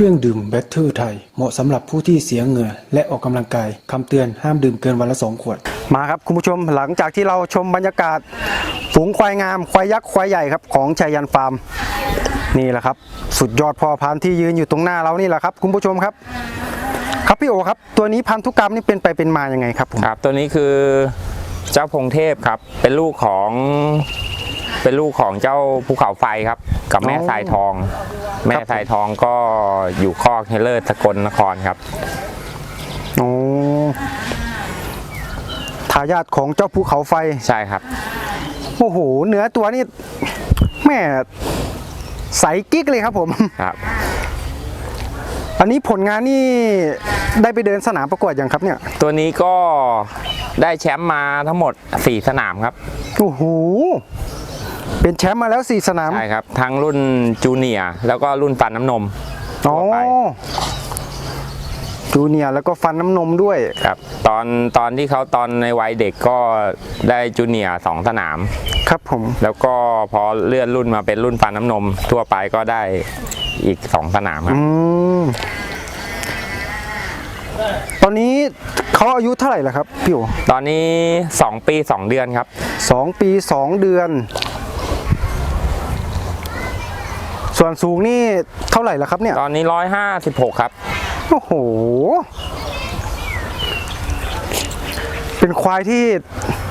รื่องดื่มแบตเตอร์ไทย เหมาะสำหรับผู้ที่เสียเหงื่อ และออกกำลังกายคำเตือนห้ามดื่มเกินวันละ 2 ขวด มาครับคุณผู้ชมหลังจากที่เราชมบรรยากาศฝูงควายงาม ควายยักษ์ ควายใหญ่ครับของชัยยันฟาร์มนี่แหละครับ สุดยอดพอพันธุ์ที่ยืนอยู่ตรงหน้าเรานี่แหละครับ คุณผู้ชมครับ ครับพี่โอครับ ตัวนี้พันธุกรรมนี่เป็นไปเป็นมายังไงครับผมครับ ตัวนี้คือเจ้าพงเทพครับ เป็นลูกของเป็นลูกของเจ้าภูเขาไฟครับ กับแม่อ๋อสายทอง แม่สายทองก็อยู่คอกเฮเลอร์สกลนครครับโอ้ทายาทของเจ้าภูเขาไฟใช่ครับโอ้โหเนื้อตัวนี่แม่ใสกิ๊กเลยครับผมครับ อันนี้ผลงานนี่ได้ไปเดินสนามประกวดอย่างครับเนี่ย ตัวนี้ก็ได้แชมป์มาทั้งหมด 4 สนามครับโอ้โห เป็นแชมป์มาแล้วสี่สนาม ใช่ครับ ทั้งรุ่นจูเนียร์แล้วก็รุ่นฟันน้ำนมอ๋อทั่วไปจูเนียร์แล้วก็ฟันน้ำนมด้วยครับ ตอนตอนที่เขาตอนในวัยเด็กก็ได้จูเนียร์สองสนาม ครับผม แล้วก็พอเลื่อนรุ่นมาเป็นรุ่นฟันน้ำนม ทั่วไปก็ได้อีกสองสนามครับอืมตอนนี้เขาอายุเท่าไหร่แล้วครับพี่โอตอนนี้ 2 ปี 2 เดือนครับสองปีสองเดือน ส่วนสูงนี่เท่าไหร่แล้วครับเนี่ย ตอนนี้156ครับ โอ้โห เป็นควายที่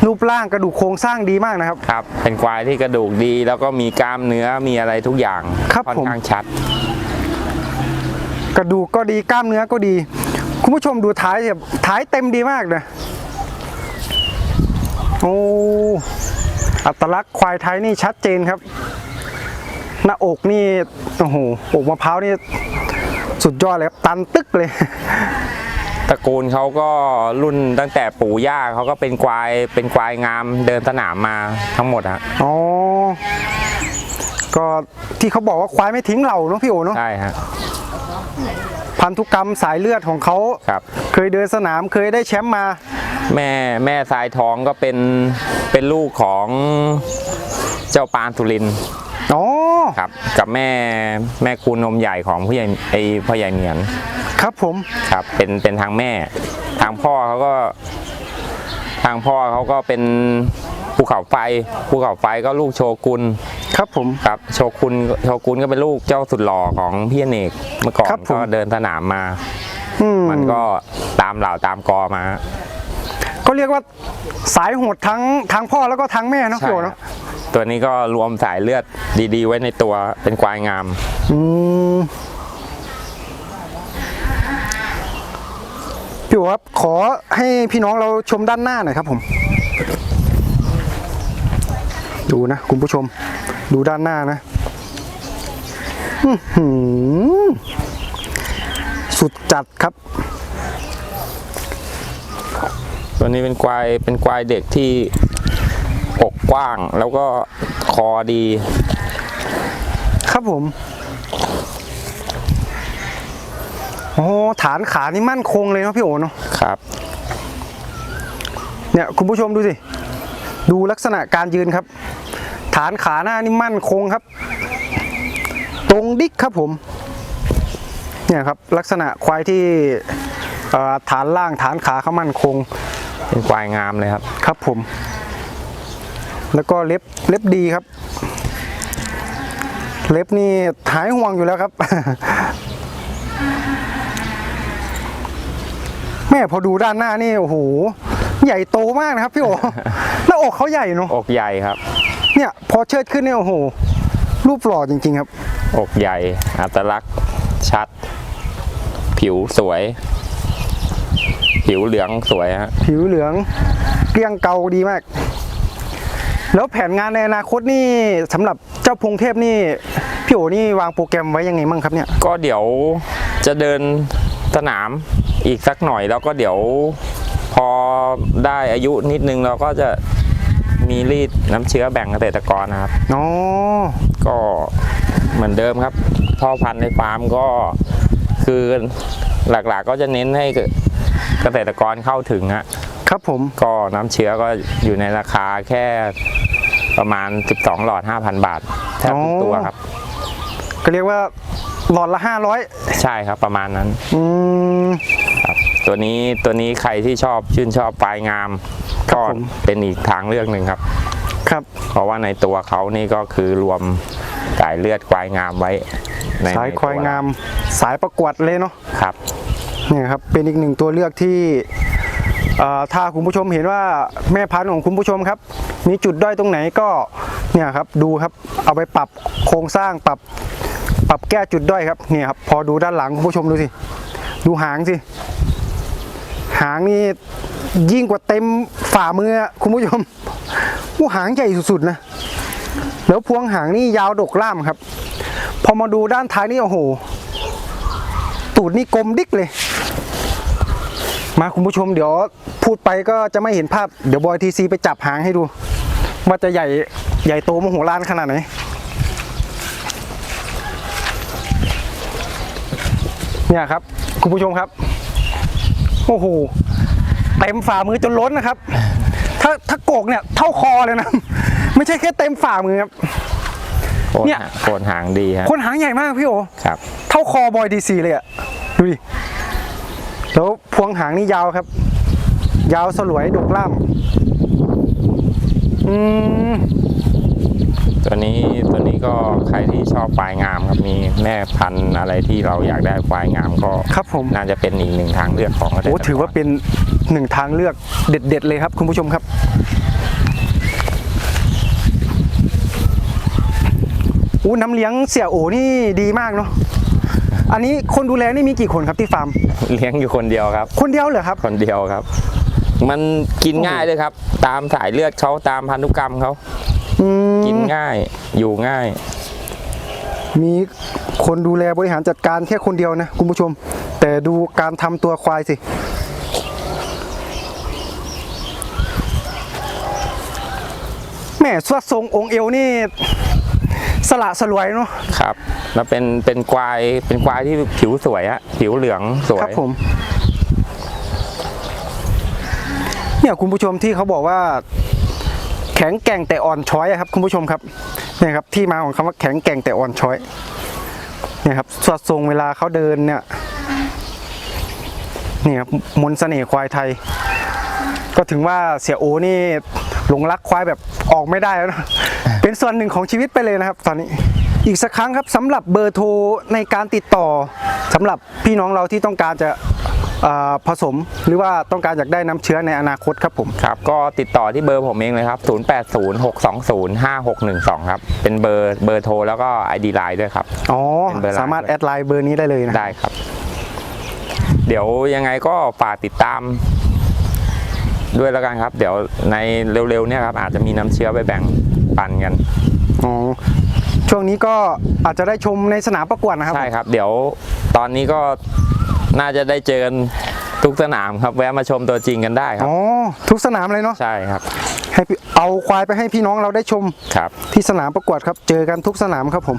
รูปร่างกระดูกโครงสร้างดีมากนะครับ ครับ เป็นควายที่กระดูกดี แล้วก็มีกล้ามเนื้อมีอะไรทุกอย่างครับค่อนผมข้างชัด กระดูกก็ดีกล้ามเนื้อก็ดี คุณผู้ชมดูท้ายเนี่ยท้ายเต็มดีมากนะโอ้อัตลักษณ์ควายไทยนี่ชัดเจนครับ หน้าอกนี่โอ้โหอกมะพร้าวนี่สุดยอดเลยครับตันตึกเลยตระกูลเขาก็รุ่นตั้งแต่ปู่ย่าเขาก็เป็นควายเป็นควายงามเดินสนามมาทั้งหมดฮะอ๋อก็ที่เขาบอกว่าควายไม่ทิ้งเราเนาะพี่โอเนาะใช่ฮะพันธุกรรมสายเลือดของเขาครับ เคยเดินสนามเคยได้แชมป์มา แม่แม่สายทองก็เป็นเป็นลูกของเจ้าปานสุรินทร์อ๋อ ครับ กับแม่แม่คูนมใหญ่ของผู้ใหญ่ไอพ่อใหญ่เหมียนครับผมครับ เป็นเป็นทางแม่ ทางพ่อเขาก็ ทางพ่อเขาก็เป็นภูเขาไฟภูเขาไฟก็ลูกโชกุนครับผมครับโชกุนโชกุนก็เป็นลูกเจ้าสุดหล่อของพี่อเนกเมื่อก่อนครับผมก็เดินสนามมาอืมมันก็ตามเหล่าตามกอมา ก็เรียกว่าสายโหดทั้งทั้งพ่อแล้วก็ทั้งแม่เนาะใช่พี่โอครัเนาะบ ตัวนี้ก็รวมสายเลือดดีๆ ไว้ในตัวเป็นควายงาม อืมพี่โอครับ ขอให้พี่น้องเราชมด้านหน้าหน่อยครับผม ดูนะ คุณผู้ชม ดูด้านหน้านะอื้อหือสุดจัดครับ ตัวนี้เป็นควายเป็นควายเด็กที่อ กกว้างแล้วก็คอดี ครับผมโอ้ฐานขานี่มั่นคงเลยเนาะพี่โอเนาะครับ เนี่ยคุณผู้ชมดูสิ ดูลักษณะการยืนครับ ฐานขาหน้านี่มั่นคงครับ ตรงดิกครับผม เนี่ยครับลักษณะควายที่เอ่อฐานล่างฐานขาเขามั่นคง เป็นควายงามเลยครับ ครับผม แล้วก็เล็บเล็บดีครับ เล็บนี่หายห่วงอยู่แล้วครับ แม่พอดูด้านหน้านี่โอ้โหใหญ่โตมากนะครับพี่โอหน้าอกเขาใหญ่เนาะอกใหญ่ครับ เนี่ยพอเชิดขึ้นเนี่ยโอ้โหรูปหล่อจริง ๆ ครับ อกใหญ่ อัตลักษณ์ชัด ผิวสวย ผิวเหลืองสวยฮะผิวเหลืองเกลี้ยงเกาดีมาก แล้วแผนงานในอนาคตนี่สำหรับเจ้าพงเทพนี่พี่โอนี่วางโปรแกรมไว้ยังไงมั่งครับเนี่ยก็เดี๋ยวจะเดินสนามอีกสักหน่อยแล้วก็เดี๋ยวพอได้อายุนิดนึงเราก็จะมีรีดน้ำเชื้อแบ่งเกษตรกรนะครับอ๋อก็เหมือนเดิมครับพ่อพันธุ์ในฟาร์มก็คือหลักๆก็จะเน้นให้เกษตรกรเข้าถึงฮะครับผมก็น้ำเชื้อก็อยู่ในราคาแค่ ประมาณ 12 หลอด 5,000 บาทแทบทุกตัวครับ ก็เรียกว่าหลอดละห้าร้อยใช่ครับประมาณนั้นอืมครับตัวนี้ตัวนี้ใครที่ชอบชื่นชอบปลายงามครับก็ผมเป็นอีกทางเลือกหนึ่งครับครับ เพราะว่าในตัวเขานี่ก็คือรวมสายเลือดควายงามไว้ในสายในควายงาม สายประกวดเลยเนาะครับเนี่ยครับเป็นอีกหนึ่งตัวเลือกที่เอ่อ ถ้าคุณผู้ชมเห็นว่าแม่พันธุ์ของคุณผู้ชมครับ มีจุดด้อยตรงไหนก็เนี่ยครับดูครับเอาไปปรับโครงสร้างปรับปรับแก้จุดด้อยครับเนี่ยครับพอดูด้านหลังคุณผู้ชมดูสิ ดูหางสิ หางนี่ยิ่งกว่าเต็มฝ่ามือคุณผู้ชมว่าหางใหญ่สุดๆนะแล้วพวงหางนี่ยาวดกล่ามครับ พอมาดูด้านท้ายนี่โอ้โห ตูดนี่กลมดิกเลย มาคุณผู้ชมเดี๋ยวพูดไปก็จะไม่เห็นภาพเดี๋ยวบอยทีซีไปจับหางให้ดูว่าจะใหญ่ใหญ่โตมโหฬารขนาดไหนเนี่ยครับ คุณผู้ชมครับ โอ้โหเต็มฝ่ามือจนล้นนะครับ ถ้าถ้าโกกเนี่ยเท่าคอเลยนะ ไม่ใช่แค่เต็มฝ่ามือครับโคนเนี่ยหางโคนหางดีฮะคนหางใหญ่มากพี่โอครับ เท่าคอบอยดีซีเลยอะดูดิแล้ วพวงหางนี่ยาวครับ ยาวสลวยดกล่ามอืมตัวนี้ตัวนี้ก็ใครที่ชอบควายงามครับมีแม่พันธุ์อะไรที่เราอยากได้ควายงามก็ครับผม น่าจะเป็นอีกหนึ่งทางเลือกของเกษตรโอ้กรถือว่าเป็นหนึ่งทางเลือกเด็ด ๆ เลยครับ คุณผู้ชมครับ อู้น้ำเลี้ยงเสี่ยโอนี่ดีมากเนาะ อันนี้คนดูแลนี่มีกี่คนครับที่ฟาร์ม เลี้ยงอยู่คนเดียวครับ คนเดียวเหรอครับ คนเดียวครับ มันกินง่ายด้วยครับ ตามสายเลือดเขาตามพันธุกรรมเขาอืมกินง่าย อยู่ง่าย มีคนดูแลบริหารจัดการแค่คนเดียวนะคุณผู้ชม แต่ดูการทำตัวควายสิแม่สวดทรงองค์เอวนี่ สละสลวยเนาะครับ แล้วเป็นเป็นควายเป็นควายที่ผิวสวยฮะผิวเหลืองสวยครับผม เนี่ยคุณผู้ชมที่เขาบอกว่า แข็งแกร่งแต่อ่อนช้อยอะครับ คุณผู้ชมครับเนี่ยครับ ที่มาของคำว่าแข็งแกร่งแต่อ่อนช้อยเนี่ยครับสวดทรงเวลาเขาเดินเนี่ยนี่ครับมนต์เสน่ห์ควายไทย ก็ถึงว่าเสียโอนี่หลงรักควายแบบออกไม่ได้แล้วนะเป็นส่วนหนึ่งของชีวิตไปเลยนะครับ ตอนนี้ อีกสักครั้งครับสำหรับเบอร์โทรในการติดต่อสำหรับพี่น้องเราที่ต้องการจะเอ่อผสมหรือว่าต้องการอยากได้น้ำเชื้อในอนาคตครับผมครับ ก็ติดต่อที่เบอร์ผมเองเลยครับ 0806205612 ครับ เป็นเบอร์เบอร์โทรแล้วก็ ID Line ด้วยครับ อ๋อเป็นเบอร์ไลน์สามารถแอดไลน์เบอร์นี้ได้เลยนะ ได้ครับ เดี๋ยวยังไงก็ฝากติดตามด้วยแล้วกันครับ เดี๋ยวในเร็วๆเนี่ยครับอาจจะมีน้ำเชื้อไปแบ่งปันกันอ๋อ ช่วงนี้ก็อาจจะได้ชมในสนามประกวดนะครับ ใช่ครับ เดี๋ยวตอนนี้ก็น่าจะได้เจอกันทุกสนามครับแวะมาชมตัวจริงกันได้ครับอ๋อทุกสนามเลยเนาะใช่ครับ ให้พี่เอาควายไปให้พี่น้องเราได้ชมครับที่สนามประกวดครับ เจอกันทุกสนามครับผม